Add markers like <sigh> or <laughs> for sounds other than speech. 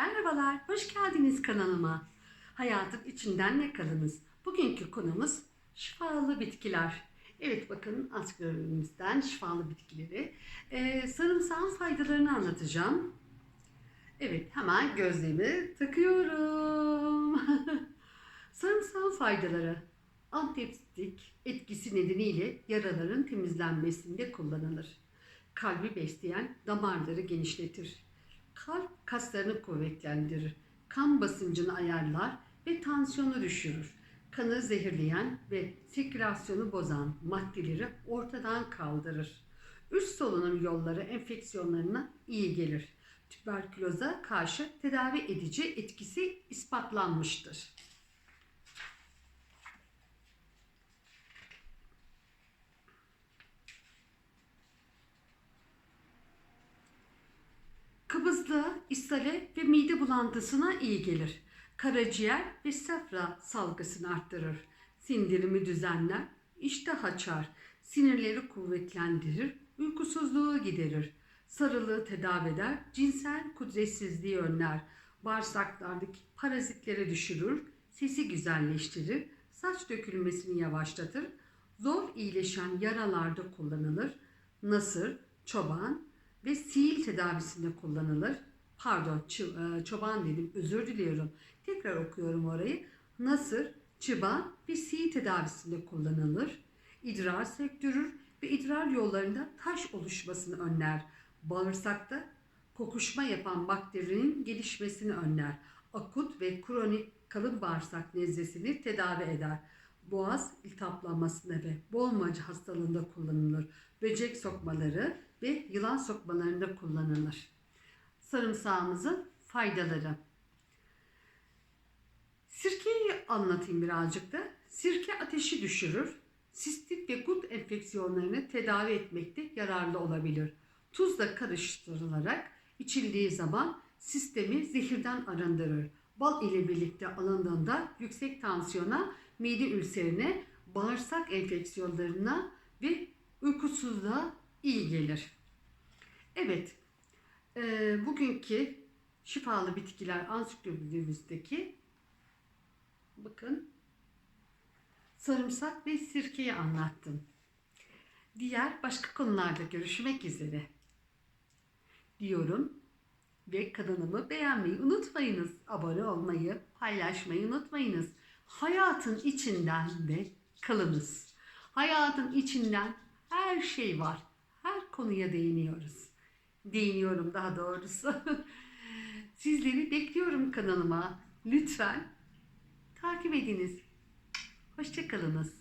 Merhabalar, hoş geldiniz kanalıma. Hayatın içinden ne kalınız? Bugünkü konumuz şifalı bitkiler. Evet bakın ansiklopedimizden şifalı bitkileri. Ee, sarımsağın faydalarını anlatacağım. Evet hemen gözlüğümü takıyorum. <laughs> Sarımsağın faydaları. Antiseptik etkisi nedeniyle yaraların temizlenmesinde kullanılır. Kalbi besleyen damarları genişletir. Kaslarını kuvvetlendirir. Kan basıncını ayarlar ve tansiyonu düşürür. Kanı zehirleyen ve sirkülasyonu bozan maddeleri ortadan kaldırır. Üst solunum yolları enfeksiyonlarına iyi gelir. Tüberküloza karşı tedavi edici etkisi ispatlanmıştır. Kıbızlığa, ishale ve mide bulantısına iyi gelir. Karaciğer ve safra salgısını arttırır. Sindirimi düzenler, iştah açar, sinirleri kuvvetlendirir, uykusuzluğu giderir. Sarılığı tedavi eder, cinsel kudretsizliği önler. Bağırsaklardaki parazitleri düşürür, sesi güzelleştirir, saç dökülmesini yavaşlatır. Zor iyileşen yaralarda kullanılır. Nasır, çoban, ve sil tedavisinde kullanılır. Pardon, e, çoban dedim, özür diliyorum. Tekrar okuyorum orayı. Nasır, çıban ve sil tedavisinde kullanılır. İdrar söktürür ve idrar yollarında taş oluşmasını önler. Bağırsakta kokuşma yapan bakterinin gelişmesini önler. Akut ve kronik kalın bağırsak nezlesini tedavi eder. Boğaz iltihaplanmasında ve boğulmacı hastalığında kullanılır. Böcek sokmaları ve yılan sokmalarında kullanılır. Sarımsağımızın faydaları. Sirkeyi anlatayım birazcık da. Sirke ateşi düşürür. Sistit ve gut enfeksiyonlarını tedavi etmekte yararlı olabilir. Tuzla karıştırılarak içildiği zaman sistemi zehirden arındırır. Bal ile birlikte alındığında yüksek tansiyona, mide ülserine, bağırsak enfeksiyonlarına ve uykusuzluğa iyi gelir. Evet, e, bugünkü şifalı bitkiler ansiklopedimizdeki bakın sarımsak ve sirkeyi anlattım. Diğer başka konularda görüşmek üzere diyorum ve kanalımı beğenmeyi unutmayınız. Abone olmayı, paylaşmayı unutmayınız. Hayatın içinden de kalınız. Hayatın içinden her şey var. Konuya değiniyoruz. Değiniyorum daha doğrusu. <laughs> Sizleri bekliyorum kanalıma. Lütfen takip ediniz. Hoşçakalınız.